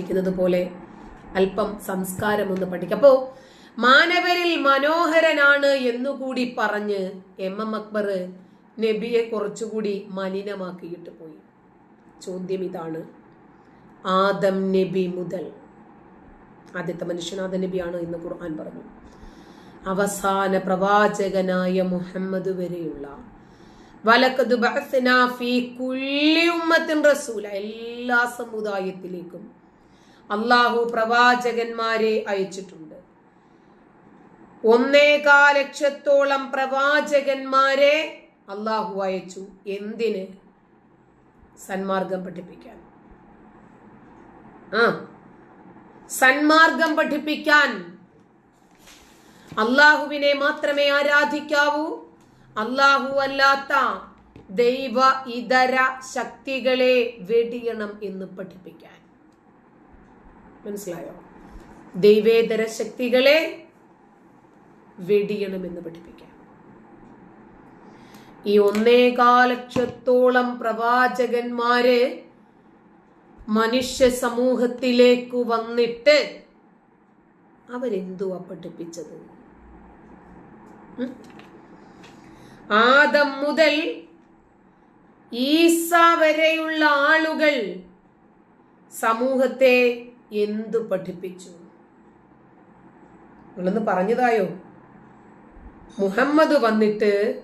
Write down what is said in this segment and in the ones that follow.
പഠിക്കുന്നത് പോലെ അല്പം സംസ്കാരം ഒന്ന് പഠിക്കാം. അപ്പോ മാനവരിൽ മനോഹരനാണ് എന്നുകൂടി പറഞ്ഞ് എം എം അക്ബർ നബിയെ കുറച്ചുകൂടി മലിനമാക്കിയിട്ട് പോയി. ചോദ്യം ഇതാണ് ആദം നബി മുതൽ ആദ്യത്തെ മനുഷ്യനാഥ നബിയാണ് എന്ന് ഖുർആൻ പറഞ്ഞു. അവസാന പ്രവാചകനായ മുഹമ്മദ് വരെയുള്ള വലക്കതു ഫീ കുല്ലി ഉമ്മത്തിൻ റസൂല എല്ലാ സമുദായത്തിലേക്കും അള്ളാഹു പ്രവാചകന്മാരെ അയച്ചിട്ടുണ്ട്. ഒന്നേകാ ലക്ഷത്തോളം പ്രവാചകന്മാരെ അള്ളാഹു അയച്ചു. എന്തിന്? സന്മാർഗം പഠിപ്പിക്കാൻ. ആ. സന്മാർഗം പഠിപ്പിക്കാൻ. അള്ളാഹുവിനെ മാത്രമേ ആരാധിക്കാവൂ. അല്ലാഹു അല്ലാത്ത ദൈവ ഇതര ശക്തികളെ വെടിയണം എന്ന് പഠിപ്പിക്കാൻ. മനസ്സിലായോ? ദൈവേതര ശക്തികളെ വെടിയണമെന്ന് പഠിപ്പിക്കാം. ഈ ഒന്നേകാലക്ഷത്തോളം പ്രവാചകന്മാര് മനുഷ്യ സമൂഹത്തിലേക്ക് വന്നിട്ട് അവരെന്തുവാ പഠിപ്പിച്ചത്? ആദം മുതൽ ഈസ വരെയുള്ള ആളുകൾ സമൂഹത്തെ എന്തു പഠിപ്പിച്ചു? നിങ്ങളൊന്ന് പറഞ്ഞതായോ? മുഹമ്മദ് വന്നിട്ട്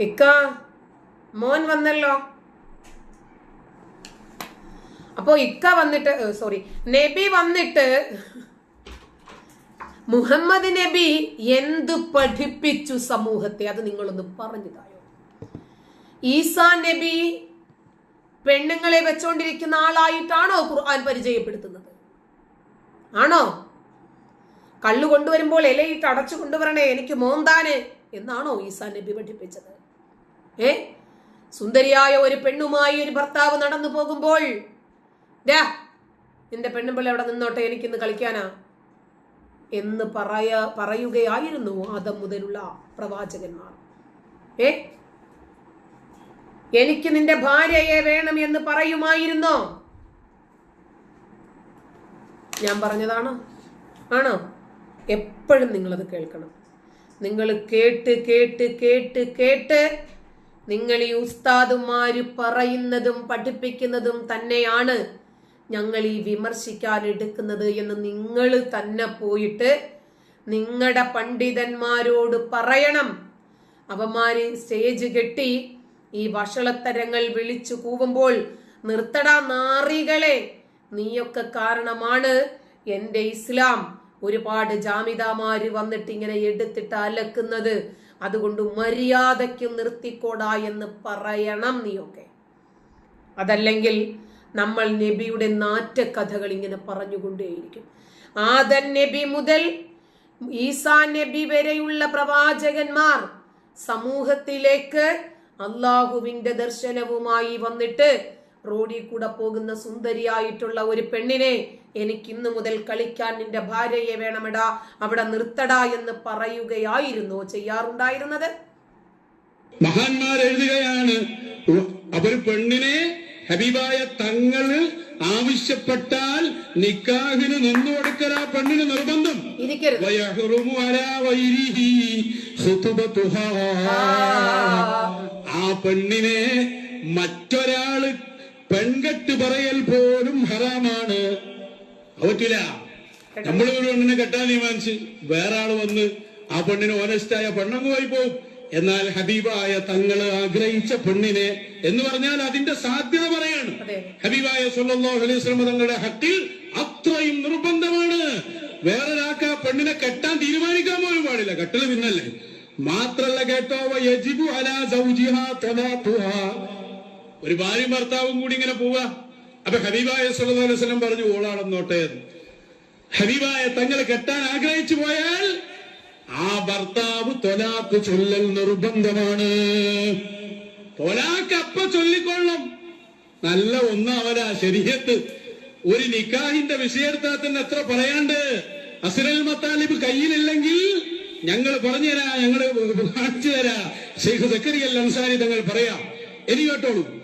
ഇക്ക മോൻ വന്നല്ലോ. അപ്പോ ഇക്ക വന്നിട്ട് സോറി നബി വന്നിട്ട് മുഹമ്മദ് നബി എന്ത് പഠിപ്പിച്ചു സമൂഹത്തെ? അത് നിങ്ങളൊന്ന് പറഞ്ഞതായോ? ഈസാ നബി പെണ്ണുങ്ങളെ വെച്ചോണ്ടിരിക്കുന്ന ആളായിട്ടാണോ ഖുർആൻ പരിചയപ്പെടുത്തുന്നത്? ആണോ? കള്ളു കൊണ്ടുവരുമ്പോൾ ഇലയിട്ട് അടച്ചു കൊണ്ടുവരണേ എനിക്ക് മോന്താനെ എന്നാണോ ഈസാ നബി പഠിപ്പിച്ചത്? ഏ? സുന്ദരിയായ ഒരു പെണ്ണുമായി ഒരു ഭർത്താവ് നടന്നു പോകുമ്പോൾ നിന്റെ പെണ്ണുമ്പിള്ള അവിടെ നിന്നോട്ടെ എനിക്കിന്ന് കളിക്കാനാ? എന്ന് പറയ പറയുകയായിരുന്നു ആദം മുതലുള്ള പ്രവാചകന്മാർ. ഏ? എനിക്ക് നിന്റെ ഭാര്യയെ വേണം എന്ന് പറയുമായിരുന്നോ? ഞാൻ പറഞ്ഞതാണോ. ആണോ? എപ്പോഴും നിങ്ങളത് കേൾക്കണം. നിങ്ങൾ കേട്ട് കേട്ട് കേട്ട് കേട്ട് നിങ്ങൾ ഈ ഉസ്താദുമാര് പറയുന്നതും പഠിപ്പിക്കുന്നതും തന്നെയാണ് ഞങ്ങൾ ഈ വിമർശിക്കാൻ എടുക്കുന്നത് എന്ന് നിങ്ങൾ തന്നെ പോയിട്ട് നിങ്ങളുടെ പണ്ഡിതന്മാരോട് പറയണം. അവന്മാര് സ്റ്റേജ് കെട്ടി ഈ വഷളത്തരങ്ങൾ വിളിച്ചു കൂവുമ്പോൾ നിർത്തടാ നാറികളെ നീയൊക്കെ കാരണമാണ് എന്റെ ഇസ്ലാം. ഒരുപാട് ജാമിതാമാര് വന്നിട്ട് ഇങ്ങനെ എടുത്തിട്ട് അലക്കുന്നത്. അതുകൊണ്ട് മര്യാദയ്ക്ക് നിർത്തിക്കോടാ എന്ന് പറയണം നീയൊക്കെ. അതല്ലെങ്കിൽ നമ്മൾ നബിയുടെ നാറ്റ കഥകൾ ഇങ്ങനെ പറഞ്ഞുകൊണ്ടേയിരിക്കും. ആദൻ നബി മുതൽ ഈസാ നബി വരെയുള്ള പ്രവാചകന്മാർ സമൂഹത്തിലേക്ക് അള്ളാഹുവിന്റെ ദർശനവുമായി വന്നിട്ട് റോഡിൽ കൂടെ പോകുന്ന സുന്ദരിയായിട്ടുള്ള ഒരു പെണ്ണിനെ എനിക്ക് ഇന്നു മുതൽ കളിക്കാൻ നിന്റെ ഭാര്യയെ വേണമെടാ അവിടെ നിർത്തടാ എന്ന് പറയുകയായിരുന്നു ചെയ്യാറുണ്ടായിരുന്നത്? മഹാന്മാർ എഴുതുകയാണ് അവർ പെണ്ണിനെ ഹബീബായ തങ്ങൾ ആവശ്യപ്പെട്ടാൽ നിക്കാഹിന് നിന്നു കൊടുക്കൽ ആ പെണ്ണിന് നിർബന്ധം. ഇരിക്കരുത്. ആ പെണ്ണിനെ മറ്റൊരാൾ പെൺകെട്ട് പറയൽ പോലും ഹറാമാണ്. പറ്റൂല. നമ്മൾ ഒരു പെണ്ണിനെ കെട്ടാൻ തീരുമാനിച്ച് വേറെ ആൾ വന്ന് ആ പെണ്ണിന് ഓനസ്റ്റായ പെണ്ണങ്ങ് പോയി പോകും എന്നാൽ ഹബീബായ തങ്ങൾ ആഗ്രഹിച്ച പെണ്ണിനെ എന്ന് പറഞ്ഞാൽ അതിന്റെ സാധ്യത പറയാണ്. ഹബീബായ സല്ലല്ലാഹു അലൈഹി വസല്ലം തങ്ങളുടെ ഹക്കിൽ അത്രയും നിർബന്ധമാണ്. വേറൊരാൾക്ക് ആ പെണ്ണിനെ കെട്ടാൻ തീരുമാനിക്കാൻ പോലും പാടില്ല. കെട്ടൽ പിന്നല്ലേ? മാത്രല്ല കേട്ടോ. ഒരു ഭാര്യയും ഭർത്താവും കൂടി ഇങ്ങനെ പോവാ. അപ്പൊ ഹബീബായ സല്ലല്ലാഹു അലൈഹി വസല്ലം പറഞ്ഞു ഓളാണെന്നോട്ടെ. ഹബീബായ തങ്ങൾ കെട്ടാൻ ആഗ്രഹിച്ചു പോയാൽ ആ ഭർത്താവ് തൊലാക്ക് ചൊല്ലൽ നിർബന്ധമാണ്. തൊലാക്ക് അപ്പ ചൊല്ലിക്കൊള്ളും. നല്ല ഒന്നാവരാ ശരിയത്ത് ഒരു നിക്കാഹിന്റെ വിഷയത്താ തന്നെ എത്ര പറയാണ്ട്? അസുരൽ മത്താലിബ് കയ്യിലില്ലെങ്കിൽ ഞങ്ങൾ പറഞ്ഞു തരാ ഞങ്ങൾ കാണിച്ചു തരാ. ഷെയ്ഖ് സക്കരിയൽ അൻസാരി തങ്ങൾ പറയാം എനി കേട്ടോളൂ.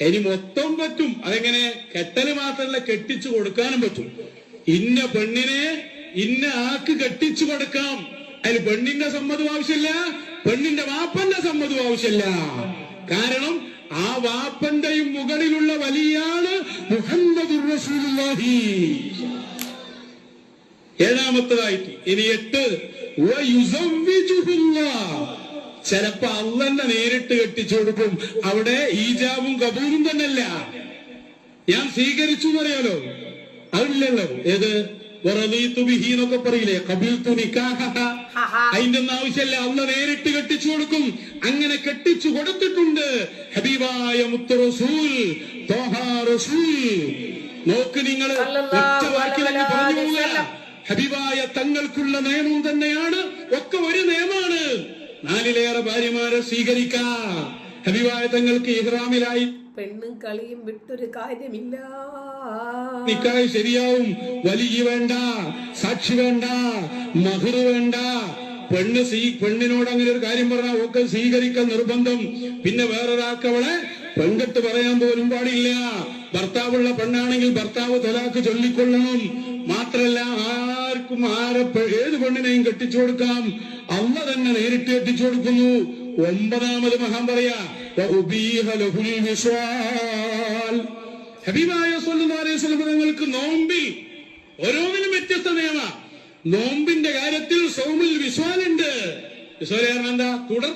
ഇനി മൊത്തം പറ്റും. അതെങ്ങനെ? കെട്ടൽ മാത്രമല്ല കെട്ടിച്ചു കൊടുക്കാനും പറ്റും. ഇന്ന പെണ്ണിനെ ഇന്ന ആക്ക് കെട്ടിച്ചു കൊടുക്കാം. അതിൽ പെണ്ണിന്റെ സമ്മതം ആവശ്യമില്ല പെണ്ണിന്റെ വാപ്പന്റെ സമ്മതം ആവശ്യമില്ല. കാരണം ആ വാപ്പന്റെയും മുകളിലുള്ള വലിയാണ് മുഹമ്മദ് റസൂലുള്ളാഹി. ഏഴാമത്തതായിട്ട് ഇനി എട്ട്. ചിലപ്പോ അള്ളന്നെ നേരിട്ട് കെട്ടിച്ചു കൊടുക്കും. അവിടെ ഈജാബും കബൂലും തന്നെയല്ല. ഞാൻ സ്വീകരിച്ചു എന്നറിയാലോ? അതില്ലല്ലോ. ഏത്? എന്നൊക്കെ പറയില്ലേ? കബീർ നിക്കാഹഹ. അതിന്റെ ഒന്നും ആവശ്യമല്ല. അള്ള നേരിട്ട് കെട്ടിച്ചു കൊടുക്കും. അങ്ങനെ കെട്ടിച്ചു കൊടുത്തിട്ടുണ്ട്. ഹബീബായ മുത്ത് റസൂൽ റസൂൽ. നോക്ക് നിങ്ങൾ ഒറ്റ വാക്കിൽ അങ്ങ് പറഞ്ഞു പോവുകയല്ല. ഹബീബായ തങ്ങൾക്കുള്ള നിയമം തന്നെയാണ്. ഒക്കെ ഒരു നിയമമാണ്. നാലിലേറെ ഭാര്യമാരെ സ്വീകരിക്കാ. ഹബീബായ തങ്ങൾക്ക് ഇഹ്റാമിലായി. പെണ്ണും കളിയും വിട്ടൊരു കാര്യമില്ല. നിക്കായ് ശരിയാവും. വലിയ വേണ്ട സാക്ഷി വേണ്ട മഹർ വേണ്ട പെണ്ണ് സ്വീ പെണ്ണിനോട് അങ്ങനെ ഒരു കാര്യം പറഞ്ഞാൽ ഒക്കെ സ്വീകരിക്കാൻ നിർബന്ധം. പിന്നെ വേറൊരാൾക്ക് അവളെ പെൺകെട്ട് പറയാൻ പോലും പാടില്ല. ഭർത്താവുള്ള പെണ്ണാണെങ്കിൽ ഭർത്താവ് തലാക്ക് ചൊല്ലിക്കൊള്ളണം. മാത്രല്ല ആർക്കും ആരെ ഏത് പെണ്ണിനെയും കെട്ടിച്ചു കൊടുക്കാം. അമ്മ തന്നെ നേരിട്ട് കെട്ടിച്ചു കൊടുക്കുന്നു. ഒമ്പതാമത് മഹാൻ പറയാ. ഹബീബായ തങ്ങൾക്ക് നോമ്പിൽ ഓരോന്നിനും വ്യത്യസ്ത നിയമ നോമ്പിന്റെ കാര്യത്തിൽ സൗമിൽ വിശ്വാലുണ്ട്. കാരണം എന്താ? തുടർ.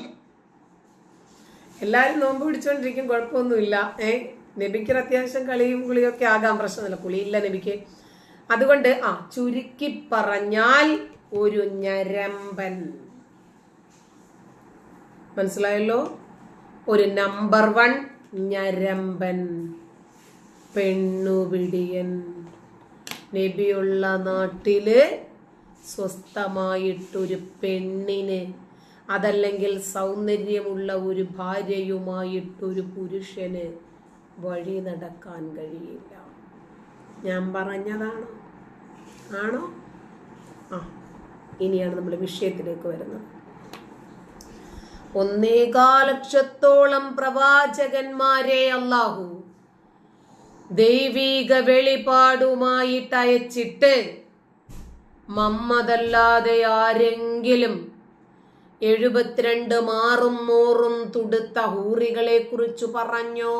എല്ലാരും നോമ്പ് പിടിച്ചോണ്ടിരിക്കും കുഴപ്പമൊന്നുമില്ല. ഏ നബിക്ക് അത്യാവശ്യം കളിയും കുളിയൊക്കെ ആകാൻ പ്രശ്നമില്ല കുളിയില്ല നബിക്ക്. അതുകൊണ്ട് ആ ചുരുക്കി പറഞ്ഞാൽ ഒരു ഞരമ്പൻ. മനസ്സിലായല്ലോ? ഒരു നമ്പർ വൺ ഞരമ്പൻ. പെണ്ണുപിടിയൻ. നബിയുള്ള നാട്ടിൽ സ്വസ്ഥമായിട്ടൊരു പെണ്ണിന് അതല്ലെങ്കിൽ സൗന്ദര്യമുള്ള ഒരു ഭാര്യയുമായിട്ടൊരു പുരുഷന് വഴി നടക്കാൻ കഴിയില്ല. ഞാൻ പറഞ്ഞതാണോ. ആണോ? ആ ഇനിയാണ് നമ്മൾ വിഷയത്തിലേക്ക് വരുന്നത്. ഒന്നേകാലക്ഷത്തോളം പ്രവാചകന്മാരെ അല്ലാഹു ദൈവീക വെളിപാടുമായിട്ട് അയച്ചിട്ട് മമ്മദല്ലാതെ ആരെങ്കിലും എഴുപത്തിരണ്ട് മാറും നൂറും തുടുത്ത ഹൂറികളെ കുറിച്ച് പറഞ്ഞോ?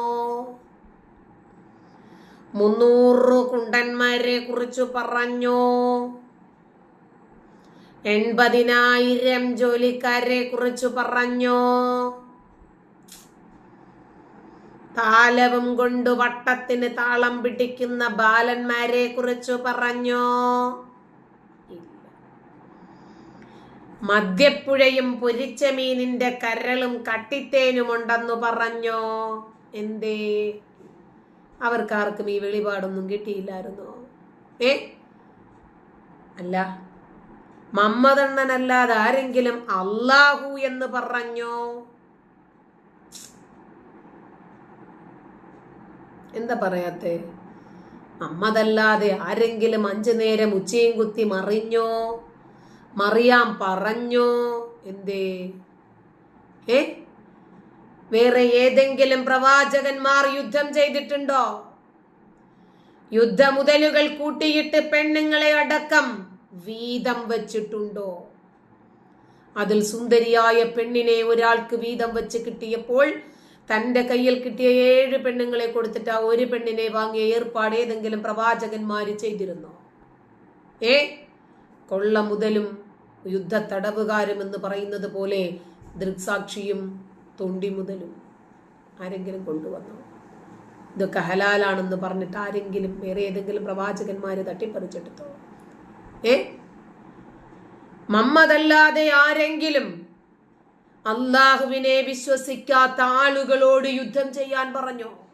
മുന്നൂറ് കുണ്ടന്മാരെ കുറിച്ച് പറഞ്ഞോ? എൺപതിനായിരം ജോലിക്കാരെ കുറിച്ച് പറഞ്ഞോ? താലവും കൊണ്ട് വട്ടത്തിന് താളം പിടിക്കുന്ന ബാലന്മാരെ കുറിച്ച് പറഞ്ഞോ? മദ്യപ്പുഴയും പൊരിച്ച മീനിന്റെ കരളും കട്ടിത്തേനുമുണ്ടെന്നു പറഞ്ഞോ? എന്തേ? അവർക്കാർക്കും ഈ വെളിപാടൊന്നും കിട്ടിയില്ലായിരുന്നോ? ഏ? അല്ല മമ്മതണ്ണനല്ലാതെ ആരെങ്കിലും അള്ളാഹു എന്ന് പറഞ്ഞോ? എന്താ പറയാത്തെ? അമ്മതല്ലാതെ ആരെങ്കിലും അഞ്ചു നേരം ഉച്ചയും കുത്തി മറിഞ്ഞോ? മറിയാൻ പറഞ്ഞോ എന്തേ? ഏ? വേറെ ഏതെങ്കിലും പ്രവാചകന്മാർ യുദ്ധം ചെയ്തിട്ടുണ്ടോ? യുദ്ധമുതലുകൾ കൂട്ടിയിട്ട് പെണ്ണുങ്ങളെ അടക്കം വീതം വച്ചിട്ടുണ്ടോ? അതിൽ സുന്ദരിയായ പെണ്ണിനെ ഒരാൾക്ക് വീതം വെച്ച് കിട്ടിയപ്പോൾ തന്റെ കയ്യിൽ കിട്ടിയ ഏഴ് പെണ്ണുങ്ങളെ കൊടുത്തിട്ട് ആ ഒരു പെണ്ണിനെ വാങ്ങിയ ഏർപ്പാട് ഏതെങ്കിലും പ്രവാചകന്മാര് ചെയ്തിരുന്നോ? ഏ? കൊള്ള മുതലും യുദ്ധ തടവുകാരും എന്ന് പറയുന്നത് പോലെ ദൃക്സാക്ഷിയും തൊണ്ടി മുതലും ആരെങ്കിലും കൊണ്ടുവന്നു? ഇതൊക്കെ ഹലാലാണെന്ന് പറഞ്ഞിട്ട് ആരെങ്കിലും വേറെ ഏതെങ്കിലും പ്രവാചകന്മാരെ തട്ടിപ്പറിച്ചെടുത്തോ? ഏ? മമ്മതല്ലാതെ ആരെങ്കിലും അള്ളാഹുവിനെ വിശ്വസിക്കാത്ത ആളുകളോട് യുദ്ധം ചെയ്യാൻ പറഞ്ഞോ?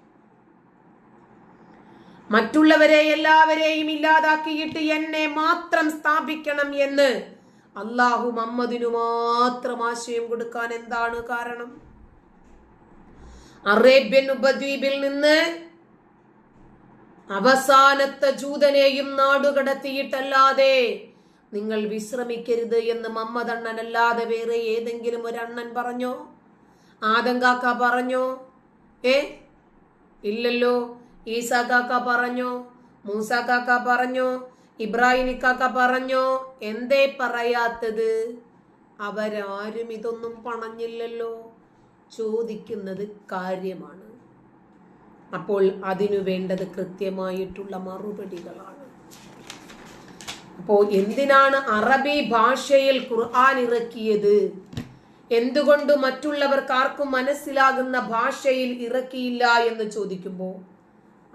മറ്റുള്ളവരെ എല്ലാവരെയും ഇല്ലാതാക്കിയിട്ട് എന്നെ മാത്രം സ്ഥാപിക്കണം എന്ന് അള്ളാഹു മമ്മദിനു മാത്രം ആശയം കൊടുക്കാൻ എന്താണ് കാരണം? അറേബ്യൻ ഉപദ്വീപിൽ നിന്ന് അവസാനത്തെ ജൂതനെയും നാടുകടത്തിയിട്ടല്ലാതെ നിങ്ങൾ വിശ്രമിക്കരുത് എന്ന് മമ്മദണ്ണൻ അല്ലാതെ വേറെ ഏതെങ്കിലും ഒരു അണ്ണൻ പറഞ്ഞോ? ആദങ്കാക്ക കാക്ക പറഞ്ഞോ? ഏ? ഇല്ലല്ലോ. ഈസാ കാക്ക പറഞ്ഞു മൂസ കാക്ക പറഞ്ഞു ഇബ്രാഹിം കാക്ക പറഞ്ഞു എന്തേ പറയാത്തത്? അവരാരും ഇതൊന്നും പണഞ്ഞില്ലല്ലോ. ചോദിക്കുന്നത് കാര്യമാണ്. അപ്പോൾ അതിനു വേണ്ടത് കൃത്യമായിട്ടുള്ള മറുപടികളാണ്. അപ്പോൾ എന്തിനാണ് അറബി ഭാഷയിൽ ഖുർആൻ ഇറക്കിയത്? എന്തുകൊണ്ട് മറ്റുള്ളവർക്ക് ആർക്കും മനസ്സിലാകുന്ന ഭാഷയിൽ ഇറക്കിയില്ല എന്ന് ചോദിക്കുമ്പോൾ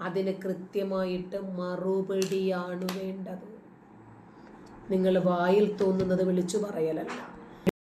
അതിന് കൃത്യമായിട്ട് മറുപടിയാണ് വേണ്ടത്. നിങ്ങൾ വായിൽ തോന്നുന്നത് വിളിച്ചു പറയലല്ല.